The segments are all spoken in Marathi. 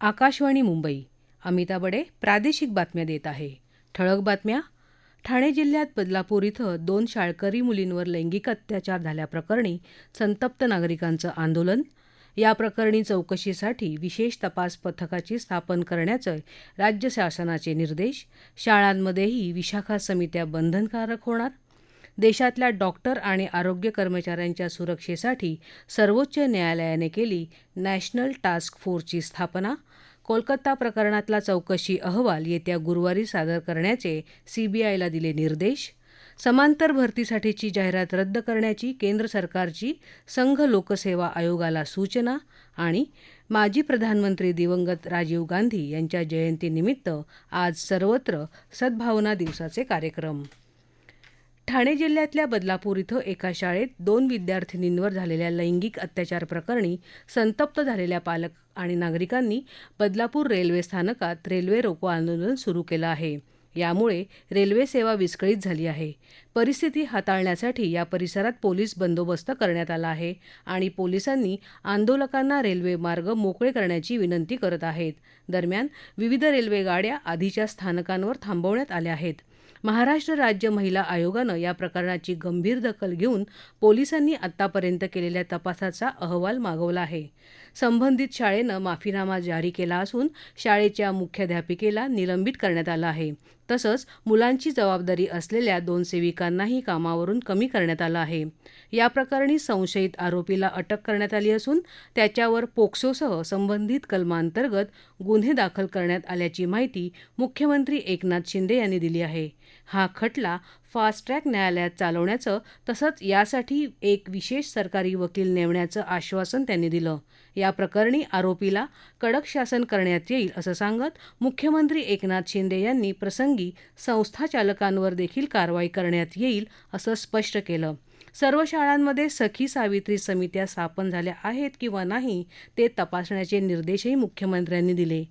आकाशवाणी मुंबई. अमिता बडे प्रादेशिक बातम्या देत आहे. ठळक बातम्या. ठाणे जिल्ह्यात बदलापूर इथं दोन शाळकरी मुलींवर लैंगिक अत्याचार झाल्याप्रकरणी संतप्त नागरिकांचं आंदोलन. या प्रकरणी चौकशीसाठी विशेष तपास पथकाची स्थापन करण्याचे राज्य शासनाचे निर्देश. शाळांमध्येही विशाखा समित्या बंधनकारक होणार. देशातल्या डॉक्टर आणि आरोग्य कर्मचाऱ्यांच्या सुरक्षेसाठी सर्वोच्च न्यायालयाने केली नॅशनल टास्क फोर्सची स्थापना. कोलकाता प्रकरणातला चौकशी अहवाल येत्या गुरुवारी सादर करण्याचे सीबीआयला दिले निर्देश. समांतर भरतीसाठीची जाहिरात रद्द करण्याची केंद्र सरकारची संघ लोकसेवा आयोगाला सूचना आणि माजी प्रधानमंत्री दिवंगत राजीव गांधी यांच्या जयंतीनिमित्त आज सर्वत्र सद्भावना दिवसाचे कार्यक्रम. ठाणे जिल्ह्यातल्या बदलापूर इथं एका शाळेत दोन विद्यार्थिनींवर झालेल्या लैंगिक अत्याचार प्रकरणी संतप्त झालेल्या पालक आणि नागरिकांनी बदलापूर रेल्वे स्थानकात रेल्वे रोको आंदोलन सुरू केलं आहे. यामुळे रेल्वे सेवा विस्कळीत झाली आहे. परिस्थिती हाताळण्यासाठी या परिसरात पोलीस बंदोबस्त करण्यात आला आहे आणि पोलिसांनी आंदोलकांना रेल्वे मार्ग मोकळे करण्याची विनंती करत आहेत. दरम्यान विविध रेल्वे गाड्या आधीच्या स्थानकांवर थांबवण्यात आल्या आहेत. महाराष्ट्र राज्य महिला आयोगानं या प्रकरणाची गंभीर दखल घेऊन पोलिसांनी आतापर्यंत केलेल्या तपासाचा अहवाल मागवला आहे. संबंधित शाळेनं माफीनामा जारी केला असून शाळेच्या मुख्याध्यापिकेला निलंबित करण्यात आलं आहे. तसंच मुलांची जबाबदारी असलेल्या दोन सेविकांनाही कामावरून कमी करण्यात आलं आहे. या प्रकरणी संशयित आरोपीला अटक करण्यात आली असून त्याच्यावर पोक्सोसह संबंधित कलमांतर्गत गुन्हे दाखल करण्यात आल्याची माहिती मुख्यमंत्री एकनाथ शिंदे यांनी दिली आहे. हा खटला फास्ट ट्रॅक न्यायालयात चालवण्याचं तसंच यासाठी एक विशेष सरकारी वकील नेमण्याचं आश्वासन त्यांनी दिलं. या प्रकरणी आरोपीला कडक शासन करण्यात येईल असं सांगत मुख्यमंत्री एकनाथ शिंदे यांनी प्रसंगी संस्थाचालकांवर देखील कारवाई करण्यात येईल असं स्पष्ट केलं. सर्व शाळांमध्ये सखी सावित्री समित्या स्थापन झाल्या आहेत किंवा नाही ते तपासण्याचे निर्देशही मुख्यमंत्र्यांनी दिले.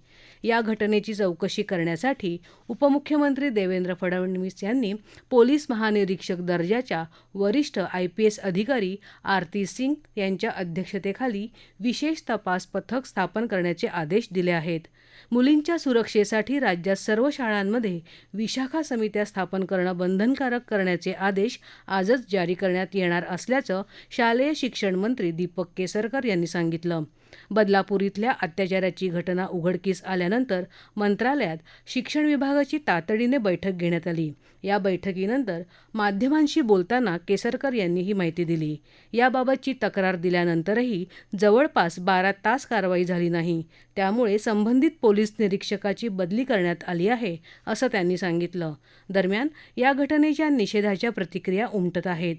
या घटनेची चौकशी करण्यासाठी उपमुख्यमंत्री देवेंद्र फडणवीस यांनी पोलीस महानिरीक्षक दर्जाच्या वरिष्ठ आयपीएस अधिकारी आरती सिंग यांच्या अध्यक्षतेखाली विशेष तपास पथक स्थापन करण्याचे आदेश दिले आहेत. मुलींच्या सुरक्षेसाठी राज्यात सर्व शाळांमध्ये विशाखा समित्या स्थापन करणं बंधनकारक करण्याचे आदेश आजच जारी करण्यात येणार असल्याचं शालेय शिक्षण मंत्री दीपक केसरकर यांनी सांगितलं. बदलापूर इथल्या अत्याचाराची घटना उघडकीस आल्यानंतर मंत्रालयात शिक्षण विभागाची तातडीने बैठक घेण्यात आली. या बैठकीनंतर माध्यमांशी बोलताना केसरकर यांनी ही माहिती दिली. याबाबतची तक्रार दिल्यानंतरही जवळपास बारा तास कारवाई झाली नाही. त्यामुळे संबंधित पोलीस निरीक्षकाची बदली करण्यात आली आहे असं त्यांनी सांगितलं. दरम्यान या घटनेच्या निषेधाच्या प्रतिक्रिया उमटत आहेत.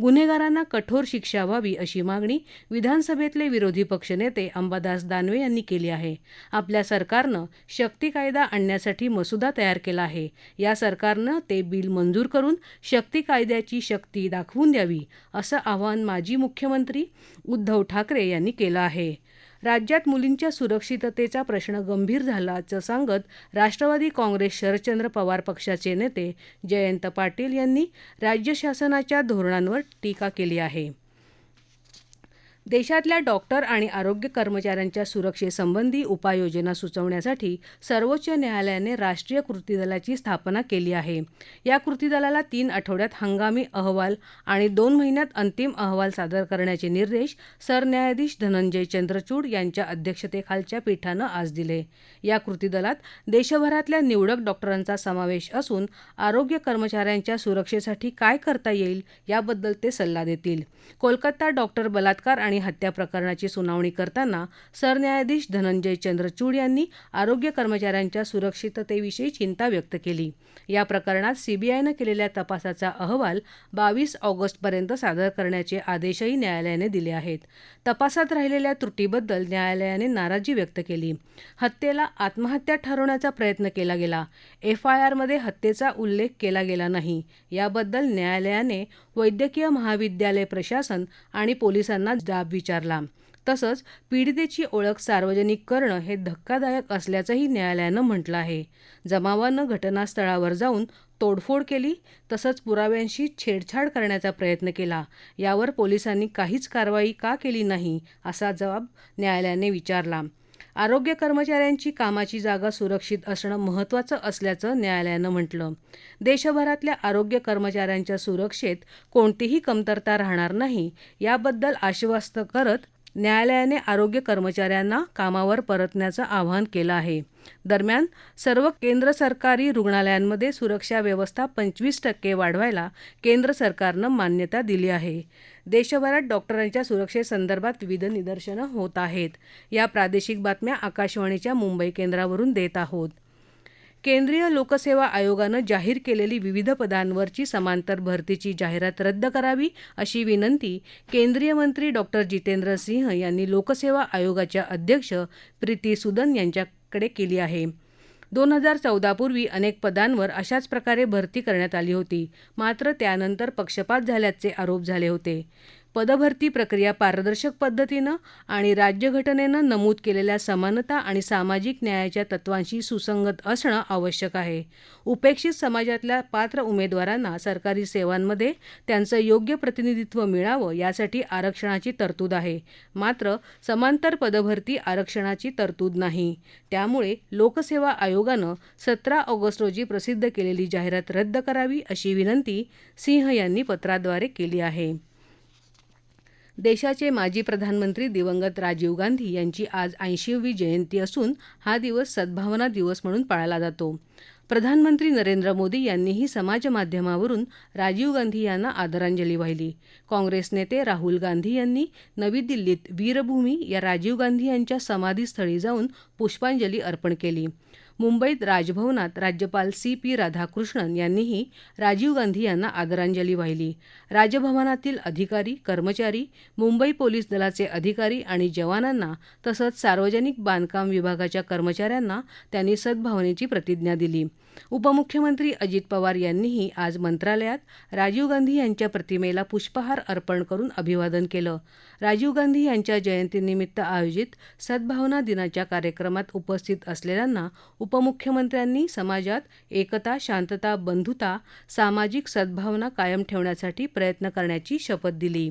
गुन्हेगारांना कठोर शिक्षा व्हावी अशी मागणी विधानसभेतले विरोधी पक्षनेते अंबादास दानवे यांनी केली आहे. आपल्या सरकारनं शक्ती कायदा आणण्यासाठी मसुदा तयार केला आहे. या सरकारनं ते बिल मंजूर करून शक्ती कायद्याची शक्ती दाखवून द्यावी असं आवाहन माजी मुख्यमंत्री उद्धव ठाकरे यांनी केलं आहे. राज्यात मुलींच्या सुरक्षिततेचा प्रश्न गंभीर झाल्याचं सांगत राष्ट्रवादी काँग्रेस शरदचंद्र पवार पक्षाचे नेते जयंत पाटील यांनी राज्य शासनाच्या धोरणांवर टीका केली आहे. देशातल्या डॉक्टर आणि आरोग्य कर्मचाऱ्यांच्या सुरक्षेसंबंधी उपाययोजना सुचवण्यासाठी सर्वोच्च न्यायालयाने राष्ट्रीय कृती दलाची स्थापना केली आहे. या कृती दलाला तीन आठवड्यात हंगामी अहवाल आणि दोन महिन्यात अंतिम अहवाल सादर करण्याचे निर्देश सरन्यायाधीश धनंजय चंद्रचूड यांच्या अध्यक्षतेखालच्या पीठानं आज दिले. या कृती दलात देशभरातल्या निवडक डॉक्टरांचा समावेश असून आरोग्य कर्मचाऱ्यांच्या सुरक्षेसाठी काय करता येईल याबद्दल ते सल्ला देतील. कोलकाता डॉक्टर बलात्कार आणि हत्या प्रकरणाची सुनावणी करताना सरन्यायाधीश धनंजय चंद्रचूड यांनी आरोग्य कर्मचाऱ्यांच्या सुरक्षिततेविषयी चिंता व्यक्त केली. या प्रकरणात सीबीआयनं केलेल्या तपासाचा अहवाल बावीस ऑगस्टपर्यंत सादर करण्याचे आदेशही न्यायालयाने दिले आहेत. तपासात राहिलेल्या त्रुटीबद्दल न्यायालयाने नाराजी व्यक्त केली. हत्येला आत्महत्या ठरवण्याचा प्रयत्न केला गेला. एफआयआरमध्ये हत्येचा उल्लेख केला गेला नाही. याबद्दल न्यायालयाने वैद्यकीय महाविद्यालय प्रशासन आणि पोलिसांना जाब विचारला. तसंच पीडितेची ओळख सार्वजनिक करणं हे धक्कादायक असल्याचंही न्यायालयानं म्हटलं आहे. जमावानं घटनास्थळावर जाऊन तोडफोड केली तसंच पुराव्यांशी छेडछाड करण्याचा प्रयत्न केला. यावर पोलिसांनी काहीच कारवाई का केली नाही असा जबाब न्यायालयाने विचारला. आरोग्य कर्मचाऱ्यांची कामाची जागा सुरक्षित असणं महत्त्वाचं असल्याचं न्यायालयानं म्हटलं. देशभरातल्या आरोग्य कर्मचाऱ्यांच्या सुरक्षेत कोणतीही कमतरता राहणार नाही याबद्दल आश्वस्त करत न्यायालयाने आरोग्य कर्मचाऱ्यांना कामावर परतण्याचं आवाहन केलं आहे. दरम्यान सर्व केंद्र सरकारी रुग्णालयांमध्ये सुरक्षा व्यवस्था पंचवीस टक्के वाढवायला केंद्र सरकारनं मान्यता दिली आहे. देशभरात डॉक्टरांच्या सुरक्षेसंदर्भात विविध निदर्शनं होत आहेत. या प्रादेशिक बातम्या आकाशवाणीच्या मुंबई केंद्रावरून देत आहोत. केंद्रीय लोकसेवा आयोगानं जाहीर केलेली विविध पदांवरची समांतर भरतीची जाहिरात रद्द करावी अशी विनंती केंद्रीय मंत्री डॉक्टर जितेंद्र सिंह यांनी लोकसेवा आयोगाच्या अध्यक्ष प्रीती सुदन यांच्याकडे केली आहे. दोन हजार चौदापूर्वी अनेक पदांवर अशाच प्रकारे भरती करण्यात आली होती. मात्र त्यानंतर पक्षपात झाल्याचे आरोप झाले होते. पदभरती प्रक्रिया पारदर्शक पद्धतीनं आणि राज्यघटनेनं नमूद केलेल्या समानता आणि सामाजिक न्यायाच्या तत्वांशी सुसंगत असणं आवश्यक आहे. उपेक्षित समाजातल्या पात्र उमेदवारांना सरकारी सेवांमध्ये त्यांचं योग्य प्रतिनिधित्व मिळावं यासाठी आरक्षणाची तरतूद आहे. मात्र समांतर पदभरती आरक्षणाची तरतूद नाही. त्यामुळे लोकसेवा आयोगानं सतरा ऑगस्ट रोजी प्रसिद्ध केलेली जाहिरात रद्द करावी अशी विनंती सिंह यांनी पत्राद्वारे केली आहे. देशाचे माजी प्रधानमंत्री दिवंगत राजीव गांधी यांची आज ऐंशीवी जयंती असून हा दिवस सद्भावना दिवस म्हणून पाळला जातो. प्रधानमंत्री नरेंद्र मोदी यांनीही समाजमाध्यमावरून राजीव गांधी यांना आदरांजली वाहिली. काँग्रेस नेते राहुल गांधी यांनी नवी दिल्लीत वीरभूमी या राजीव गांधी यांच्या समाधीस्थळी जाऊन पुष्पांजली अर्पण केली. मुंबईत राजभवनात राज्यपाल सी पी राधाकृष्णन यांनीही राजीव गांधी यांना आदरांजली वाहिली. राजभवनातील अधिकारी कर्मचारी मुंबई पोलीस दलाचे अधिकारी आणि जवानांना तसंच सार्वजनिक बांधकाम विभागाच्या कर्मचाऱ्यांना त्यांनी सद्भावनेची प्रतिज्ञा दिली. उपमुख्यमंत्री अजित पवार यांनीही आज मंत्रालयात राजीव गांधी यांच्या प्रतिमेला पुष्पहार अर्पण करून अभिवादन केलं. राजीव गांधी यांच्या जयंतीनिमित्त आयोजित सद्भावना दिनाच्या कार्यक्रमात उपस्थित असलेल्यांना उपमुख्यमंत्र्यांनी समाजात एकता शांतता बंधुता सामाजिक सद्भावना कायम ठेवण्यासाठी प्रयत्न करण्याची शपथ दिली.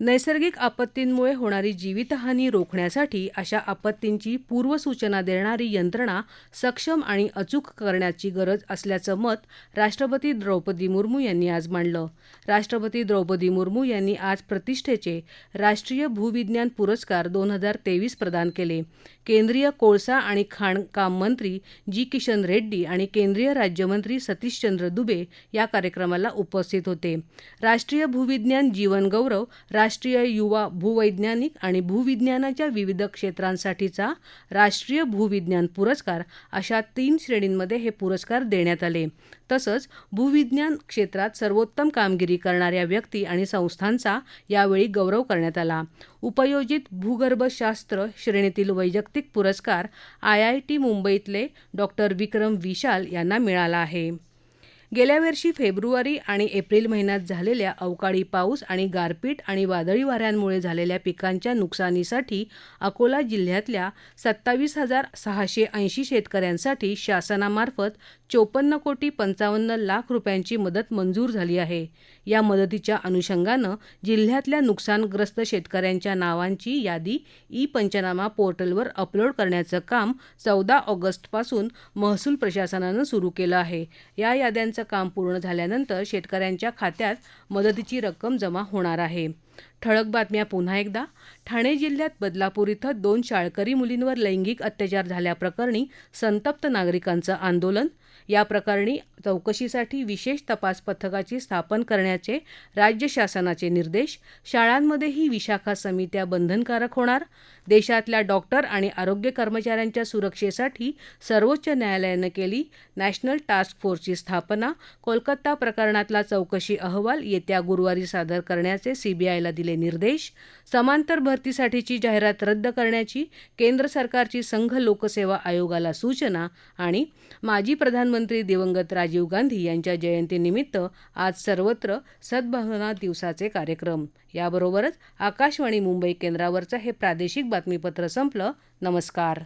नैसर्गिक आपत्तींमुळे होणारी जीवितहानी रोखण्यासाठी अशा आपत्तींची पूर्वसूचना देणारी यंत्रणा सक्षम आणि अचूक करण्याची गरज असल्याचं मत राष्ट्रपती द्रौपदी मुर्मू यांनी आज मांडलं. राष्ट्रपती द्रौपदी मुर्मू यांनी आज प्रतिष्ठेचे राष्ट्रीय भूविज्ञान पुरस्कार दोन हजार तेवीस प्रदान केले. केंद्रीय कोळसा आणि खाणकाम मंत्री जी किशन रेड्डी आणि केंद्रीय राज्यमंत्री सतीशचंद्र दुबे या कार्यक्रमाला उपस्थित होते. राष्ट्रीय भूविज्ञान जीवन गौरव राष्ट्रीय युवा भूवैज्ञानिक आणि भूविज्ञानाच्या विविध क्षेत्रांसाठीचा राष्ट्रीय भूविज्ञान पुरस्कार अशा तीन श्रेणींमध्ये हे पुरस्कार देण्यात आले. तसंच भूविज्ञान क्षेत्रात सर्वोत्तम कामगिरी करणाऱ्या व्यक्ती आणि संस्थांचा यावेळी गौरव करण्यात आला. उपयोजित भूगर्भशास्त्र श्रेणीतील वैयक्तिक पुरस्कार आय आय टी मुंबईतले डॉक्टर विक्रम विशाल यांना मिळाला आहे. गेल्या वर्षी फेब्रुवारी आणि एप्रिल महिन्यात झालेल्या अवकाळी पाऊस आणि गारपीट आणि वादळी वाऱ्यांमुळे झालेल्या पिकांच्या नुकसानीसाठी अकोला जिल्ह्यातल्या सत्तावीस हजार सहाशे ऐंशी शेतकऱ्यांसाठी शासनामार्फत चोपन्न कोटी पंचावन्न लाख रुपयांची मदत मंजूर झाली आहे. या मदतीच्या अनुषंगानं जिल्ह्यातल्या नुकसानग्रस्त शेतकऱ्यांच्या नावांची यादी ई पंचनामा पोर्टलवर अपलोड करण्याचं काम चौदा ऑगस्टपासून महसूल प्रशासनानं सुरू केलं आहे. या याद्यांचं काम पूर्ण झाल्यानंतर शेतकऱ्यांच्या खात्यात मदतीची रक्कम जमा होणार आहे. ठळक बातम्या पुन्हा एकदा. ठाणे जिल्ह्यात बदलापूर इथं दोन शाळकरी मुलींवर लैंगिक अत्याचार झाल्याप्रकरणी संतप्त नागरिकांचं आंदोलन. या प्रकरणी चौकशीसाठी विशेष तपास पथकाची स्थापन करण्याचे राज्य शासनाचे निर्देश. शाळांमध्येही विशाखा समित्या बंधनकारक होणार. देशातल्या डॉक्टर आणि आरोग्य कर्मचाऱ्यांच्या सुरक्षेसाठी सर्वोच्च न्यायालयानं केली नॅशनल टास्क फोर्सची स्थापना. कोलकाता प्रकरणातला चौकशी अहवाल येत्या गुरुवारी सादर करण्याचे सीबीआयला दिले निर्देश. समांतर भरतीसाठीची जाहिरात रद्द करण्याची केंद्र सरकारची संघ लोकसेवा आयोगाला सूचना आणि माजी प्रधानमंत्री दिवंगत राजीव गांधी यांच्या जयंतीनिमित्त आज सर्वत्र सद्भावना दिवसाचे कार्यक्रम. याबरोबरच आकाशवाणी मुंबई केंद्रावरचं हे प्रादेशिक बातमीपत्र संपलं. नमस्कार.